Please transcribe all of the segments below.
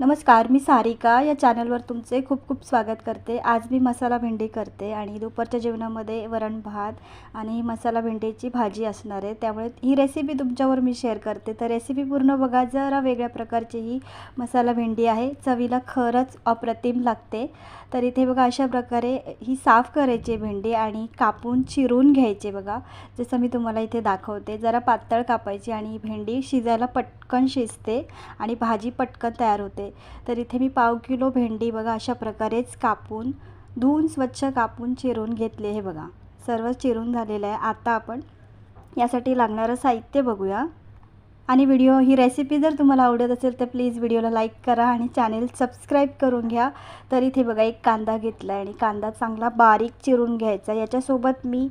नमस्कार मी सारिका. या चॅनलवर तुमचे खूप खूप स्वागत करते. आज मी मसाला भेंडी करते आणि दुपारच्या जेवणामध्ये वरण भात आणि ही मसाला भेंडीची भाजी असणार आहे. त्यामुळे ही रेसिपी तुमच्यावर मी शेअर करते. तर रेसिपी पूर्ण बघा. जरा वेगळ्या प्रकारची ही मसाला भेंडी आहे. चवीला खरंच अप्रतिम लागते. तर इथे बघा अशा प्रकारे ही साफ करायची भेंडी आणि कापून चिरून घ्यायचे बघा. जसं मी तुम्हाला इथे दाखवते. जरा पातळ कापायची आणि भेंडी शिजायला पटकन शिजते आणि भाजी पटकन तयार होते. तर इथे मी पाव किलो भेंडी बघा अशा प्रकारेच कापून धुवून स्वच्छ कापून चिरून घेतले हे बघा. सर्व चिरून झालेलं आहे. आता आपण यासाठी लागणारं साहित्य बघूया. आणि व्हिडिओ ही रेसिपी जर तुम्हाला आवडत असेल तर प्लीज व्हिडिओला लाईक करा आणि चॅनेल सबस्क्राईब करून घ्या. तर इथे बघा एक कांदा घेतला आहे आणि कांदा चांगला बारीक चिरून घ्यायचा याच्यासोबत मी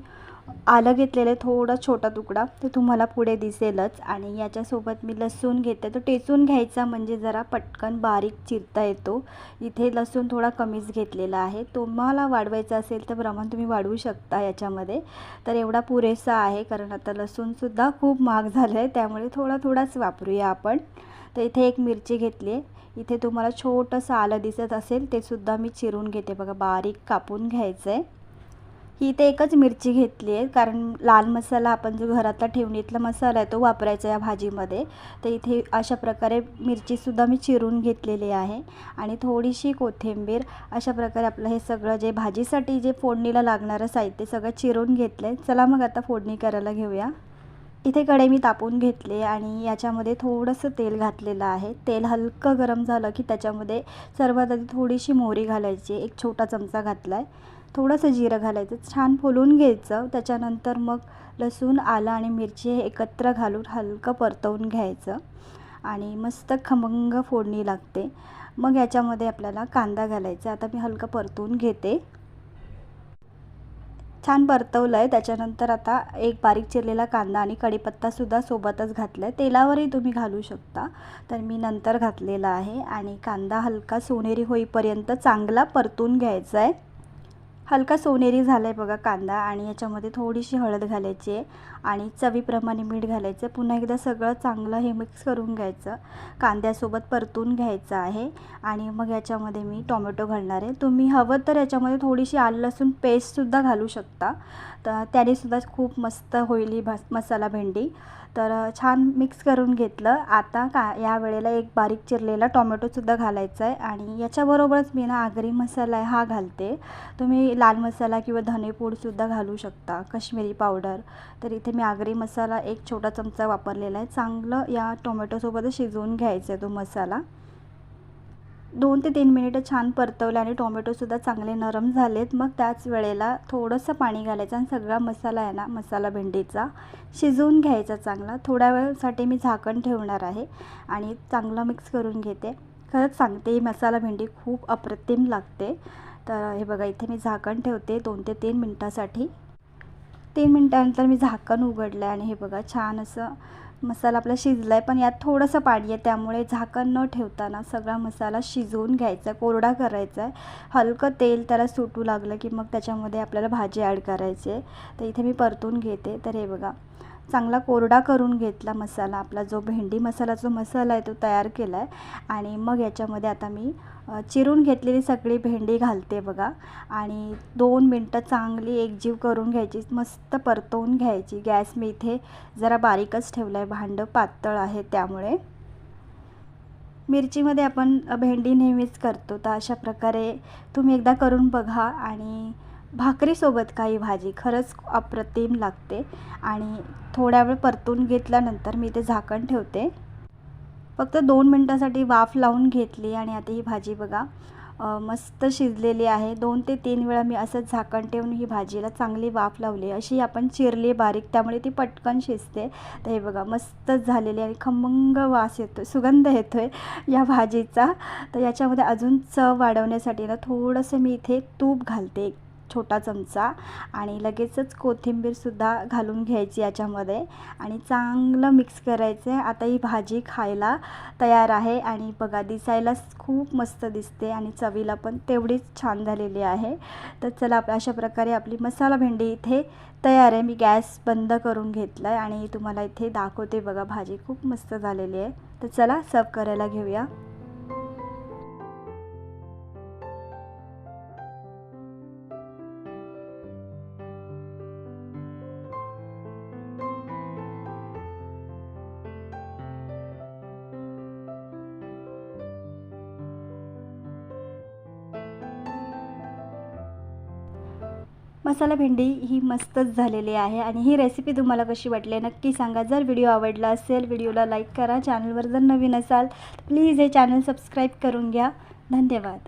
आलं घेतलेलं आहे थोडा छोटा तुकडा तो तुम्हाला पुढे दिसेलच. आणि याच्यासोबत मी लसूण घेते तो टेचून घ्यायचा म्हणजे जरा पटकन बारीक चिरता येतो. इथे लसूण थोडा कमीच घेतलेला आहे. तुम्हाला वाढवायचा असेल तर प्रमाण तुम्ही वाढवू शकता याच्यामध्ये. तर एवढा पुरेसा आहे कारण आता लसूणसुद्धा खूप महाग झालं आहे त्यामुळे थोडा थोडाच वापरूया आपण. तर इथे एक मिरची घेतली आहे. इथे तुम्हाला छोटंसं आलं दिसत असेल ते सुद्धा मी चिरून घेते. बघा बारीक कापून घ्यायचं आहे ही ते एकच मिरची घेतली आहे कारण लाल मसाला आपण जो घरातला ठेवणीतला मसाला आहे तो वापरायचा या भाजीमध्ये. तर इथे अशा प्रकारे मिरचीसुद्धा मी चिरून घेतलेली आहे. आणि थोडीशी कोथिंबीर अशा प्रकारे आपलं हे सगळं जे भाजीसाठी जे फोडणीला लागणारं साहित्य सगळं चिरून घेतलं आहे चला मग आता फोडणी करायला घेऊया. इथे कढई मी तापून घेतले आणि याच्यामध्ये थोडंसं तेल घातलेलं आहे. तेल हलकं गरम झालं की त्याच्यामध्ये सर्वात आधी थोडीशी मोहरी घालायची एक छोटा चमचा घातला आहे थोडंसं जिरं घालायचं छान फुलून घ्यायचं. त्याच्यानंतर मग लसूण आलं आणि मिरची हे एकत्र घालून हलकं परतवून घ्यायचं आणि मस्त खमंग फोडणी लागते. मग याच्यामध्ये आपल्याला कांदा घालायचा आता मी हलकं परतवून घेते. छान परतवलं आहे त्याच्यानंतर आता एक बारीक चिरलेला कांदा आणि कढीपत्तासुद्धा सोबतच घातला आहे तेलावरही तुम्ही घालू शकता. तर मी नंतर घातलेला आहे आणि कांदा हलका सोनेरी होईपर्यंत चांगला परतून घ्यायचा आहे हलका सोनेरी झाला आहे बघा कांदा आणि याच्यामध्ये थोडीशी हळद घालायची आहे आणि चवीप्रमाणे मीठ घालायचं पुन्हा एकदा सगळं चांगलं हे मिक्स करून घ्यायचं. कांद्यासोबत परतून घ्यायचं आहे आणि मग याच्यामध्ये मी टोमॅटो घालणार आहे. तुम्ही हवं तर याच्यामध्ये थोडीशी आलं लसूण पेस्टसुद्धा घालू शकता. तर त्यानेसुद्धा खूप मस्त होईल ही भास मसाला भेंडी. तर छान मिक्स करून घेतलं. आता का या वेळेला एक बारीक चिरलेला टोमॅटोसुद्धा घालायचा आहे आणि याच्याबरोबरच मी ना आगरी मसाला आहे हा घालते. तुम्ही लाल मसाला किंवा धनेपूडसुद्धा घालू शकता कश्मीरी पावडर तर इथे मी आगरी मसाला एक छोटा चमचा वापरलेला आहे. चांगलं या टोमॅटोसोबतच शिजवून घ्यायचा आहे तो मसाला. दोन ते तीन मिनिटं छान परतवले आणि टोमॅटोसुद्धा चांगले नरम झालेत. मग त्याच वेळेला थोडंसं पाणी घालायचं आणि सगळा मसाला आहे ना मसाला भेंडीचा शिजवून घ्यायचा चांगला. थोड्या वेळासाठी मी झाकण ठेवणार आहे आणि चांगलं मिक्स करून घेते. खरंच सांगते ही मसाला भेंडी खूप अप्रतिम लागते. तर हे बघा इथे मी झाकण ठेवते दोन ते तीन मिनटासाठी. तीन मिनटानंतर मी झाकण उघडलं आहे आणि हे बघा छान असं मसाला आपला शिजला आहे पण यात थोडंसं पाणी आहे त्यामुळे झाकण न ठेवताना सगळा मसाला शिजवून घ्यायचा कोरडा करायचा आहे. हलकं तेल त्याला सुटू लागलं की मग त्याच्यामध्ये आपल्याला भाजी ॲड करायची आहे. तर इथे मी परतून घेते. तर हे बघा चांगला कोरडा करून घेतला मसाला. आपला जो भेंडी मसाला जो मसाला आहे तो तयार केला आहे आणि मग याच्यामध्ये आता मी चिरून घेतलेली सगळी भेंडी घालते बघा. आणि दोन मिनटं चांगली एकजीव करून घ्यायची. मस्त परतवून घ्यायची. गॅस मी इथे जरा बारीकच ठेवला आहे भांडं पातळ आहे त्यामुळे. मिरचीमध्ये आपण भेंडी नेहमीच करतो. तर अशा प्रकारे तुम्ही एकदा करून बघा. आणि भाकरीसोबत काही भाजी खरंच अप्रतिम लागते. आणि थोड्या वेळ परतून घेतल्यानंतर मी ते झाकण ठेवते. फक्त दोन मिनटासाठी वाफ लावून घेतली आणि आता ही भाजी बघा मस्त शिजलेली आहे. दोन ते तीन वेळा मी असंच झाकण ठेवून ही भाजीला चांगली वाफ लावली. अशी आपण चिरली बारीक त्यामुळे ती पटकन शिजते. तर हे बघा मस्तच झालेली आणि खमंग वास येतो सुगंध येतो आहे या भाजीचा. तर याच्यामध्ये अजून चव वाढवण्यासाठी ना थोडंसं मी इथे तूप घालते. छोटा चमचा आणि लगेचच कोथिंबीरसुद्धा घालून घ्यायची याच्यामध्ये. आणि चांगलं मिक्स करायचं आहे आता ही भाजी खायला तयार आहे आणि बघा दिसायला खूप मस्त दिसते आणि चवीला पण तेवढीच छान झालेली आहे. तर चला अशा प्रकारे आपली मसाला भेंडी इथे तयार आहे. मी गॅस बंद करून घेतला आहे आणि तुम्हाला इथे दाखवते बघा भाजी खूप मस्त झालेली आहे. तर चला सर्व करायला घेऊया. मसाला भेंडी ही मस्तच झालेली आहे आणि ही रेसिपी तुम्हाला कशी वाटली नक्की सांगा. जर व्हिडिओ आवडला असेल व्हिडिओला लाईक करा. चॅनलवर जर नवीन असाल प्लीज हे चॅनल सबस्क्राईब करून घ्या. धन्यवाद.